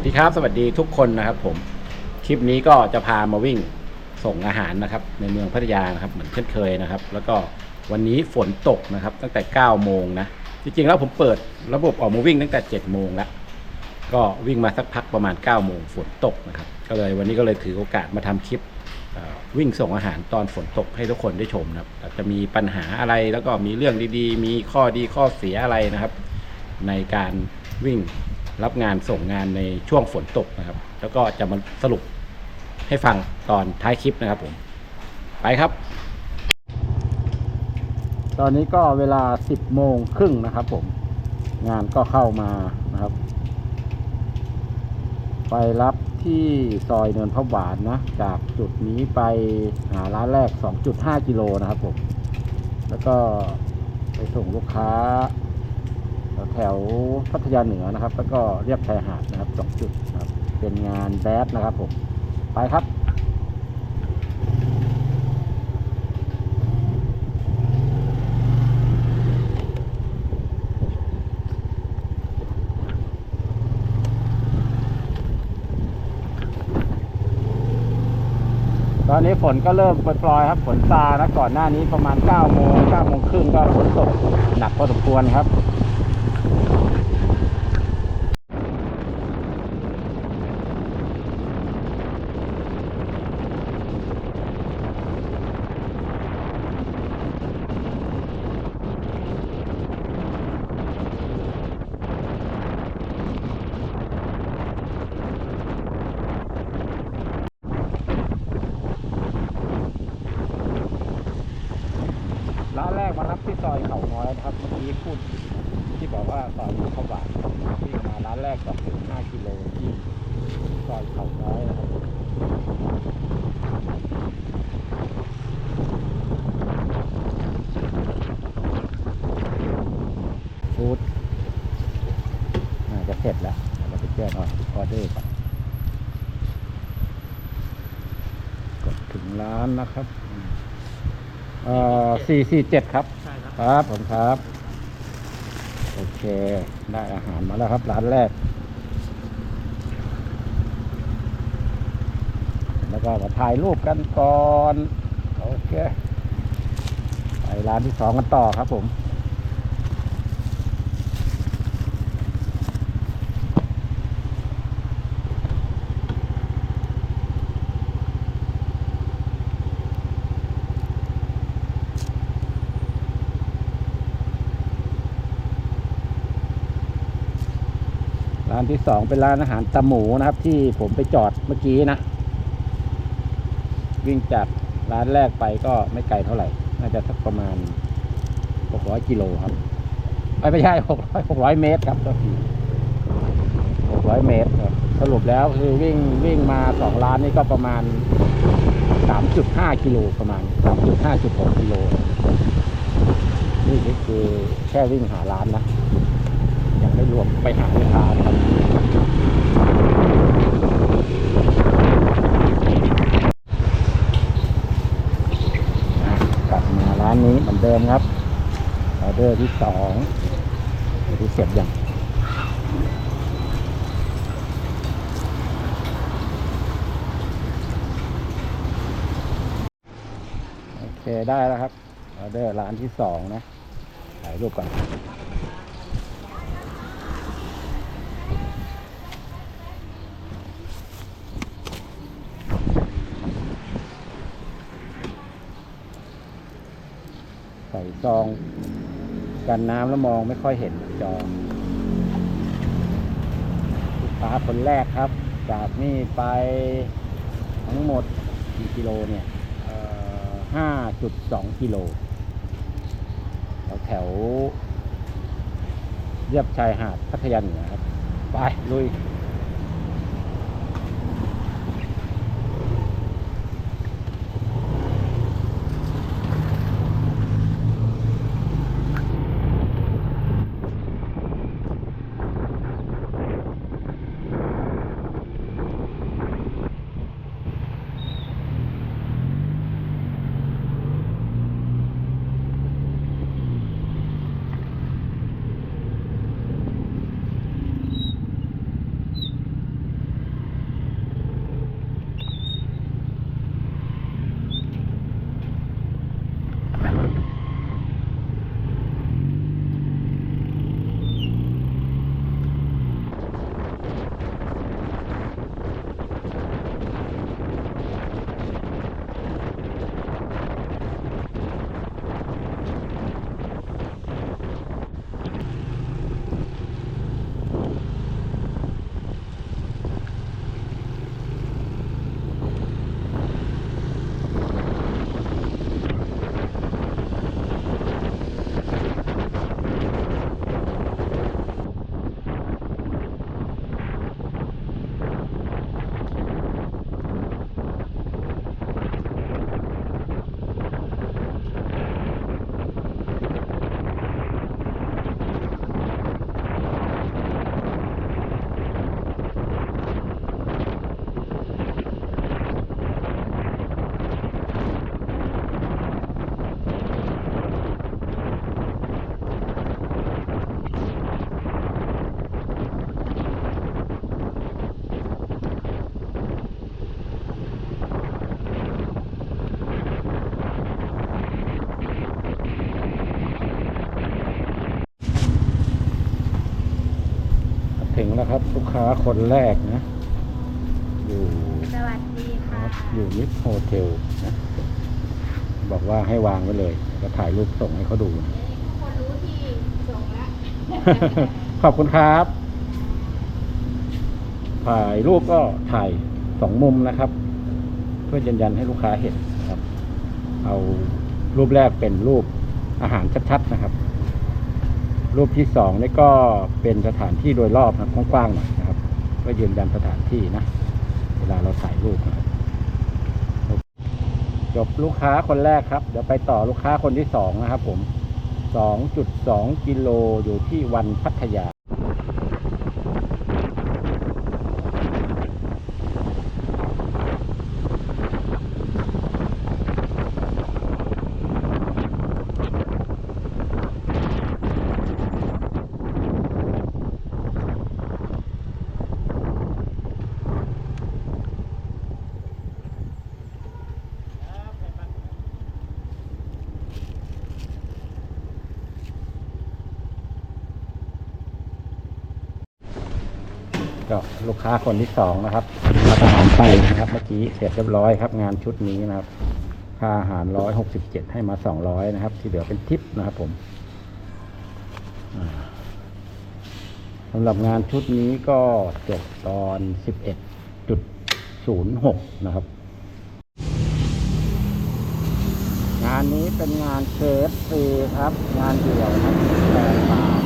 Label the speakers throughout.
Speaker 1: วัสดีครับ สวัสดีทุกคนนะครับ ผมคลิปนี้ก็จะพามาวิ่งส่งอาหารนะครับ ในเมืองพัทยานะครับเหมือนเช่นเคยนะครับ แล้วก็วันนี้ฝนตกนะครับ ตั้งแต่9โมงนะจริงๆแล้วผมเปิดระบบออกมาวิ่งตั้งแต่7โมงแล้วก็วิ่งมาสักพักประมาณ9โมงฝนตกนะครับ ก็เลยวันนี้ก็เลยถือโอกาสมาทำคลิปวิ่งส่งอาหารตอนฝนตกให้ทุกคนได้ชมนะครับจะมีปัญหาอะไรแล้วก็มีเรื่องดีๆ มีข้อดีข้อเสียอะไรนะครับ ในการวิ่ง รับงานส่งงานในช่วงฝนตกนะครับ แล้วก็จะมาสรุปให้ฟังตอนท้ายคลิปนะครับผม ไปครับ ตอนนี้ก็เวลา 10 โมงครึ่งนะครับผม งานก็เข้ามานะครับ ไปรับที่ซอยเนินพระหวานนะ จากจุดนี้ไปหาร้านแรก 2.5 กิโลนะครับผม แล้วก็ไปส่งลูกค้า แถวพัทยาเหนือนะครับ แล้วก็เรียบชายหาดนะครับสองจุดนะครับ เป็นงานแบดนะครับผม ไปครับตอนนี้ฝนก็เริ่มปล่อยๆครับฝนซานะก่อนหน้านี้ประมาณ9โมง9โมงครึ่งก็ฝนตกหนักพอสมควรครับ ร้านแรกมารับที่ซอยเขาน้อยนะครับ เมื่อกี้พูดที่บอกว่าซอยเขาบาทวิ่งมาร้านแร กสองถึงห้ากิโลที่ซอยเขาน้อยนะครับฟูดน่าจะเสร็จแล้วเดี๋ยวเราไปแจ้งออเดอร์ก่อนกดถึงร้านนะครับอืมเอ่อสี่สี่เจ็ดครับ
Speaker 2: ใช่ครับ
Speaker 1: ครับผมครับ โอเค ได้อาหารมาแล้วครับ ร้านแรก แล้ว ก็มาถ่ายรูปกันก่อน โอเค ไปร้านที่สองกันต่อครับผมร้านที่สองเป็นร้านอาหารตะหมูนะครับ ที่ผมไปจอดเมื่อกี้นะ วิ่งจากร้านแรกไปก็ไม่ไกลเท่าไหร่ น่าจะสักประมาณ 600 กิโลครับ ไม่ใช่600 600 เมตรครับก็คือ600 เมตรครับสรุปแล้วคือวิ่งวิ่งมาสองร้านนี่ก็ประมาณ 3.5 กิโลประมาณ 3.5.6 กิโล นี่คือแค่วิ่งหาร้านนะ ยังไม่รวมไปหาลูกค้าครับอะกลับมาร้านนี้เหมือนเดิมครับออเดอร์ที่สองเดี๋ยวที่เสร็จยังโอเคได้แล้วครับออเดอร์ร้านที่สองนะถ่ายรูปก่อน ส่ซอง กันน้ำแล้วมองไม่ค่อยเห็นจอลูกค้าคนแรกครับ จากนี่ไปทั้งหมดกี่กิโลเนี่ยห้าจุดสองกิโลแถวแถวเรียบชายหาดพัทยาเหนือครับ ไปลุย นะครับ ลูกค้าคนแรกนะ อยู่
Speaker 2: สวัสดีค่ะ
Speaker 1: อยู่นิดโฮเทลนะบอกว่าให้วางไว้เลยแล้วถ่ายรูปส่งให้เขาดูนะ
Speaker 2: คนรู้ที่ส่งแล้ว
Speaker 1: ขอบคุณครับ ถ่ายรูปก็ถ่ายสองมุมนะครับ เพื่อยืนยันให้ลูกค้าเห็นนะครับ เอารูปแรกเป็นรูปอาหารชัดๆนะครับ รูปที่สองนี่ก็เป็นสถานที่โดยรอบนะกว้างๆหน่อยนะครับเพื่อยืนยันสถานที่นะ เวลาเราถ่ายรูปนะจบลูกค้าคนแรกครับ เดี๋ยวไปต่อลูกค้าคนที่สองนะครับผม2.2กิโลอยู่ที่วันพัทยา ก็ลูกค้าคนที่สองนะครับมาทหารไปนะครับ เมื่อกี้เสร็จเรียบร้อยครับ งานชุดนี้นะครับ ค่าอาหารร้อยหกสิบเจ็ดให้มาสองร้อยนะครับ ที่เหลือเป็นทิปนะครับผมสำหรับงานชุดนี้ก็จบตอนสิบเอ็ดจุดศูนย์หกนะครับ งานนี้เป็นงานเคฟซีครับ งานเดี่ยวนะแปดบา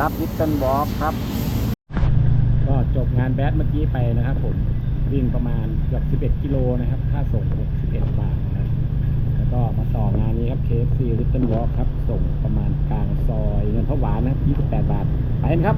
Speaker 1: รับวิตเทิลบล็อกครับ ก็จบงานแบดเมื่อกี้ไปนะครับผมวิ่งประมาณเกือบ11 กิโลนะครับ ค่าส่ง 61 บาทนะครับแล้วก็มาต่องานนี้ครับ KFC Little Walk ครับ ส่งประมาณกลางซอยเงินพระหวานนะครับ 28 บาท ไปกันครับ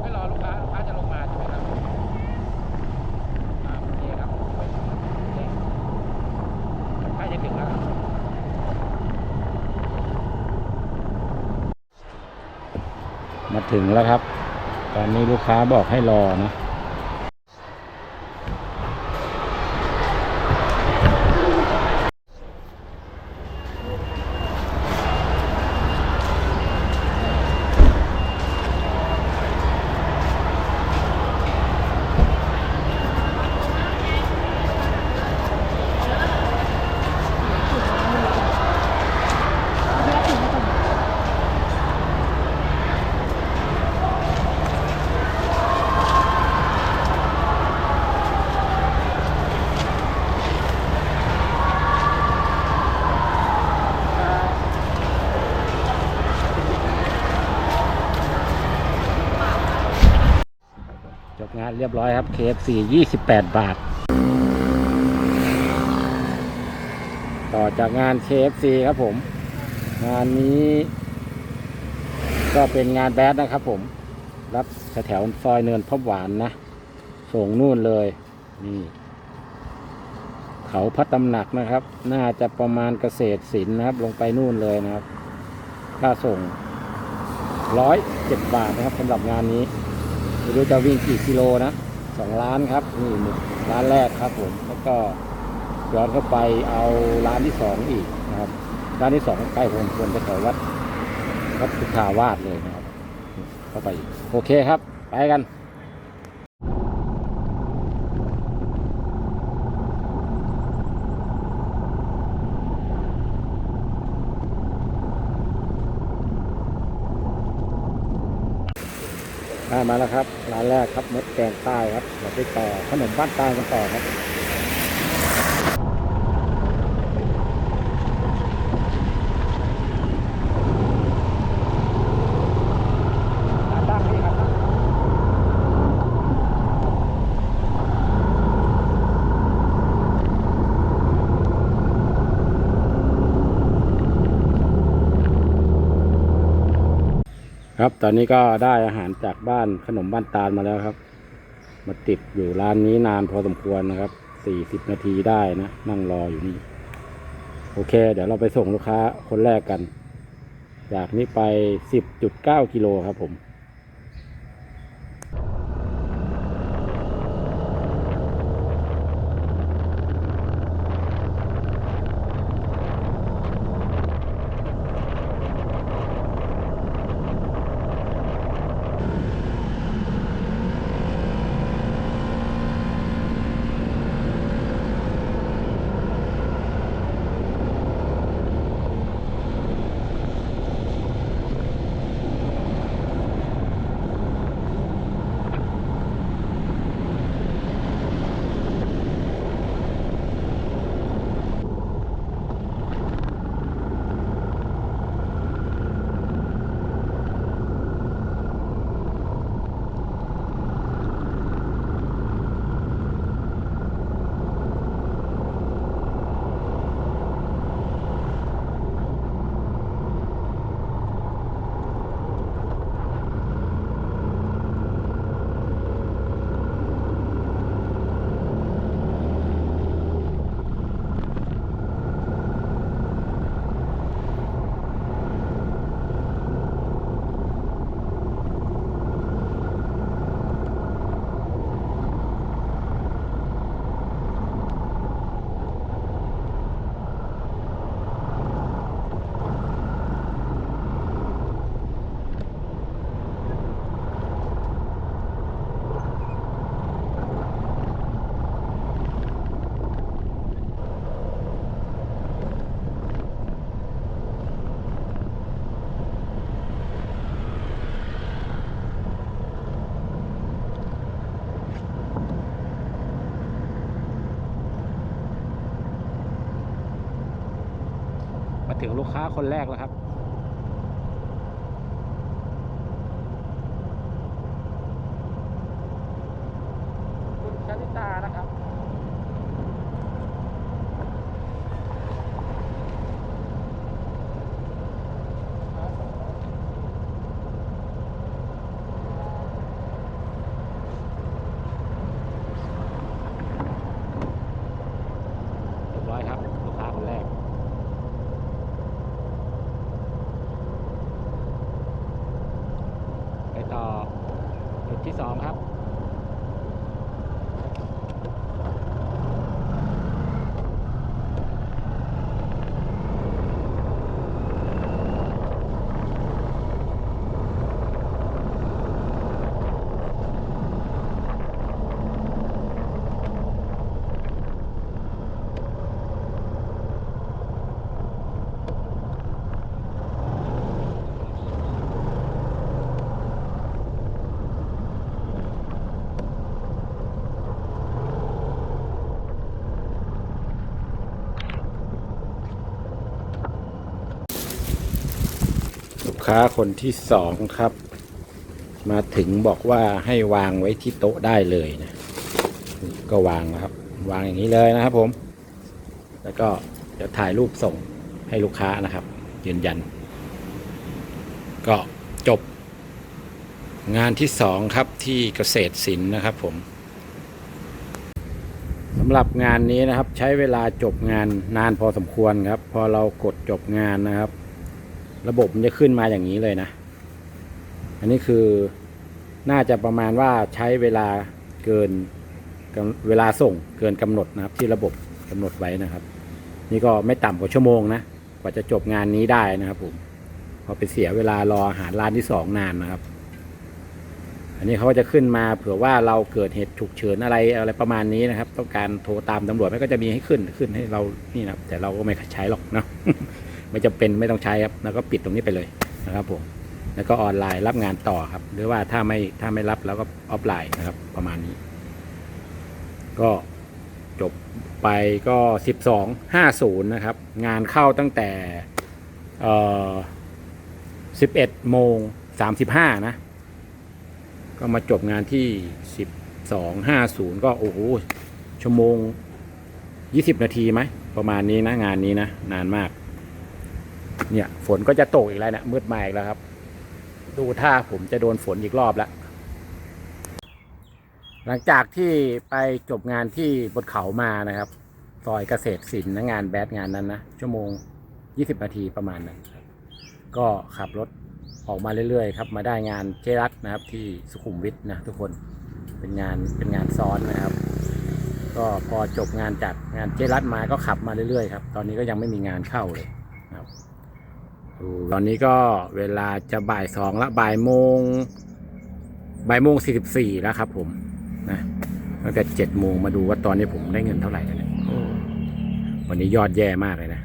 Speaker 1: ไม่รอลูกค้าลูกค้าจะลงมาใช่ไหมครับโอเคครับใกล้จะถึงแล้วครับมา ถึงแล้วครับ ตอนนี้ลูกค้าบอกให้รอนะ จบงาน เรียบร้อยครับ KFC 28 บาท ต่อจากงาน KFC ครับผม งานนี้ ก็เป็นงานแบดนะครับผม รับแถวซอยเนินพบหวานนะ ส่งนู่นเลย นี่ เขาพระตำหนักนะครับ น่าจะประมาณเกษตรศิลป์นะครับ ลงไปนู่นเลยนะครับ ค่าส่งร้อยเจ็ดบาทนะครับสำหรับงานนี้ ไม่รู้จะวิ่งกี่กิโลนะสองล้านครับนี่ร้านแรกครับผมแล้วก็ย้อนเข้าไปเอาร้านที่สองอีกนะครับ ร้านที่สองใกล้ผมควรจะแถววัดวัดพุทธาวาสเลยนะครับ เข้าไปโอเคครับ ไปกัน มาแล้วครับ ร้านแรกครับมดแกงใต้ครับเราไปต่อขนมบ้านใต้กันต่อครับ ครับ ตอนนี้ก็ได้อาหารจากบ้านขนมบ้านตาลมาแล้วครับ มาติดอยู่ร้านนี้นานพอสมควรนะครับสี่สิบนาทีได้นะนั่งรออยู่นี่ โอเค เดี๋ยวเราไปส่งลูกค้าคนแรกกัน จากนี้ไปสิบจุดเก้ากิโลครับผม ถึงลูกค้าคนแรกแล้วครับ คุณชนิตานะครับ เรียบร้อยครับ ลูกค้าคนแรก ไปต่อจุดที่สองครับ ลูก ค้าคนที่สองครับ มาถึงบอกว่าให้วางไว้ที่โต๊ะได้เลยนะ ก็วางนะครับ วางอย่างนี้เลยนะครับผม แล้วก็เดี๋ยวถ่ายรูปส่งให้ลูกค้านะครับ ยืนยัน ก็จบ งานที่สองครับที่เกษตรศิลป์นะครับผมสำหรับงานนี้นะครับใช้เวลาจบงานนานพอสมควรครับ พอเรากดจบงานนะครับ ระบบมันจะขึ้นมาอย่างนี้เลยนะ อันนี้คือน่าจะประมาณว่าใช้เวลาเกินเวลาส่งเกินกำหนดนะครับ ที่ระบบกำหนดไว้นะครับ นี่ก็ไม่ต่ำกว่าชั่วโมงนะกว่าจะจบงานนี้ได้นะครับผมพอไปเสียเวลารออาหารร้านที่สองนานนะครับ อันนี้เขาจะขึ้นมาเผื่อว่าเราเกิดเหตุฉุกเฉินอะไรอะไรประมาณนี้นะครับ ต้องการโทรตามตำรวจมันก็จะมีให้ขึ้นขึ้นให้เรานี่นะแต่เราก็ไม่ใช้หรอกเนาะ ไม่จำเป็นไม่ต้องใช้ครับแล้วก็ปิดตรงนี้ไปเลยนะครับผมแล้วก็ออนไลน์รับงานต่อครับ หรือว่าถ้าไม่ถ้าไม่รับแล้วก็ออฟไลน์นะครับ ประมาณนี้ ก็จบไปก็สิบสองห้าศูนย์นะครับ งานเข้าตั้งแต่เอ่อสิบเอ็ดโมงสามสิบห้านะ ก็มาจบงานที่สิบสองห้าศูนย์ก็โอ้โหชั่วโมงยี่สิบนาทีไหม ประมาณนี้นะ งานนี้นะ นานมาก เนี่ยฝนก็จะตกอีกแล้วเนะี่ยมืดมาอีกแล้วครับ ดูท่าผมจะโดนฝนอีกรอบแล้วหลังจากที่ไปจบงานที่บนเขามานะครับซอยเกษตรศิลป์นะงานแบดงานนั้นนะชั่วโมง 20 นาทีประมาณนั้นก็ขับรถออกมาเรื่อยๆครับ มาได้งานเจรัตนะครับ ที่สุขุมวิทนะทุกคนเป็นงานเป็นงานซ้อนนะครับ ก็พอจบงานจากงานเจรัตมาก็ขับมาเรื่อยๆครับ ตอนนี้ก็ยังไม่มีงานเข้าเลยครับ ตอนนี้ก็เวลาจะบ่ายสองละบ่ายโมงบ่ายโมงสี่สิบสี่แล้วครับ ผมนะตั้งแต่เจ็ดโมงมาดูว่าตอนนี้ผมได้เงินเท่าไหร่แล้วเนี่ยโอ้วันนี้ยอดแย่มากเลยนะ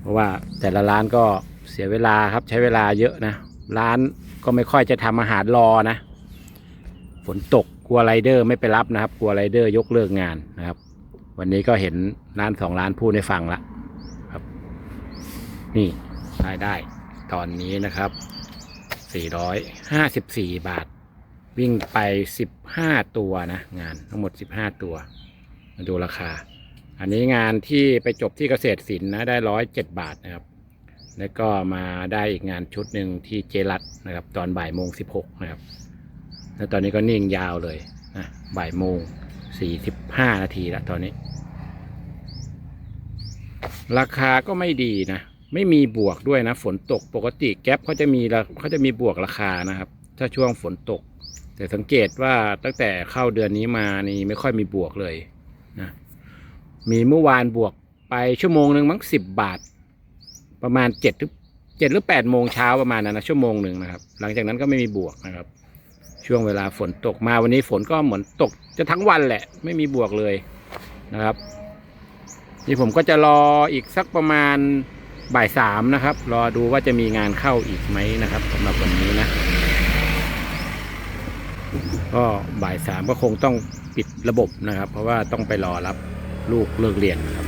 Speaker 1: เพราะว่าแต่ละร้านก็เสียเวลาครับใช้เวลาเยอะนะ ร้านก็ไม่ค่อยจะทำอาหารรอนะ ฝนตกกลัวไรเดอร์ไม่ไปรับนะครับ กลัวไรเดอร์ยกเลิกงานนะครับ วันนี้ก็เห็นร้านสองร้านพูดให้ฟังละครับ นี่รายได้ตอนนี้นะครับ 454 บาท วิ่งไป 15 ตัวนะ งานทั้งหมด 15 ตัว มาดูราคา อันนี้งานที่ไปจบที่เกษตรศิลป์นะ ได้ 107 บาทนะครับ แล้วก็มาได้อีกงานชุดหนึ่งที่เจรัตนะครับ ตอนบ่ายโมง 16 นะครับ แล้วตอนนี้ก็นิ่งยาวเลยนะบ่ายโมง 45 นาทีแล้วตอนนี้ ราคาก็ไม่ดีนะ ไม่มีบวกด้วยนะ ฝนตกปกติแก๊ปเขาจะมีเขาจะมีบวกราคานะครับ ถ้าช่วงฝนตก แต่สังเกตว่าตั้งแต่เข้าเดือนนี้มานี่ไม่ค่อยมีบวกเลยนะมีเมื่อวานบวกไปชั่วโมงหนึ่งมั้งสิบบาท ประมาณเจ็ดหรือเจ็ดหรือแปดโมงเช้าประมาณนั้นนะชั่วโมงหนึ่งนะครับ หลังจากนั้นก็ไม่มีบวกนะครับ ช่วงเวลาฝนตกมาวันนี้ฝนก็เหมือนตกจะทั้งวันแหละ ไม่มีบวกเลยนะครับนี่ผมก็จะรออีกสักประมาณ บ่ายสามนะครับ รอดูว่าจะมีงานเข้าอีกไหมนะครับสำหรับวันนี้นะ ก็บ่ายสามก็คงต้องปิดระบบนะครับ เพราะว่าต้องไปรอรับลูกเลิกเรียนนะครับ